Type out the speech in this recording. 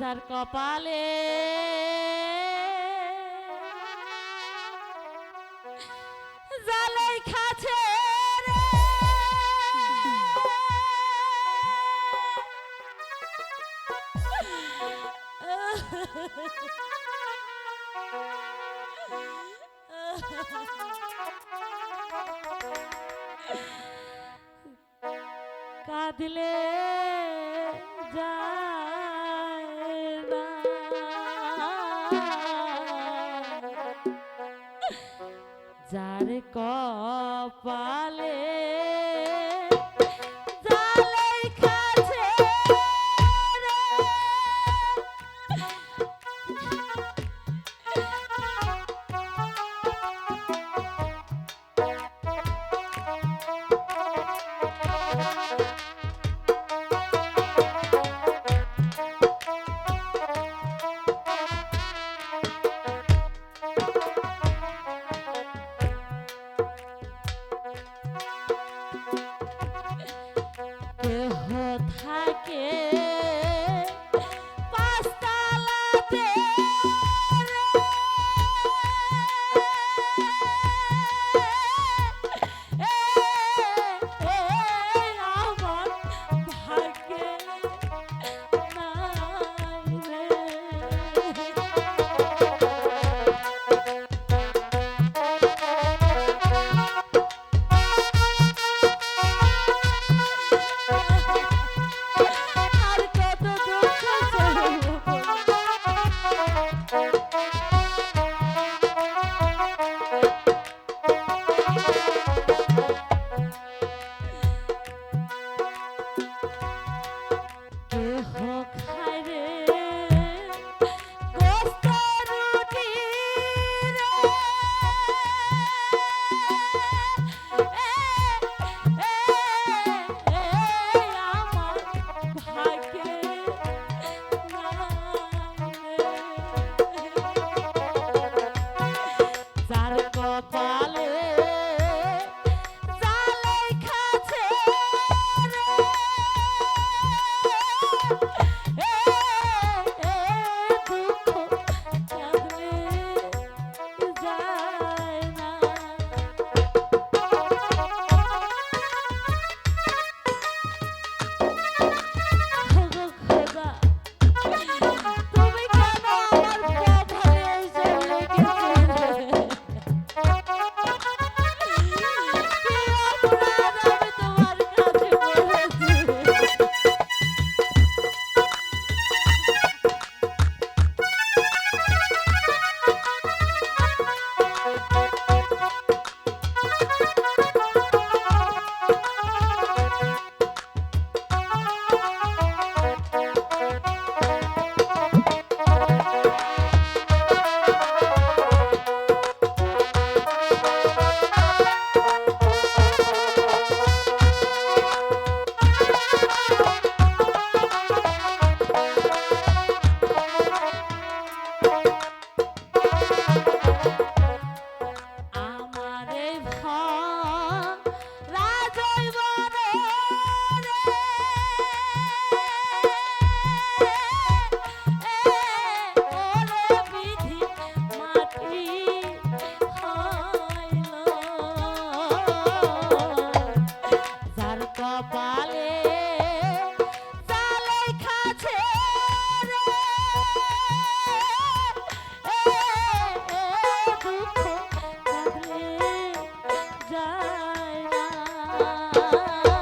যার কপালে। জালাই খাছে কাঁদলে। যার কপালে পাঁচতলাতে Yeah.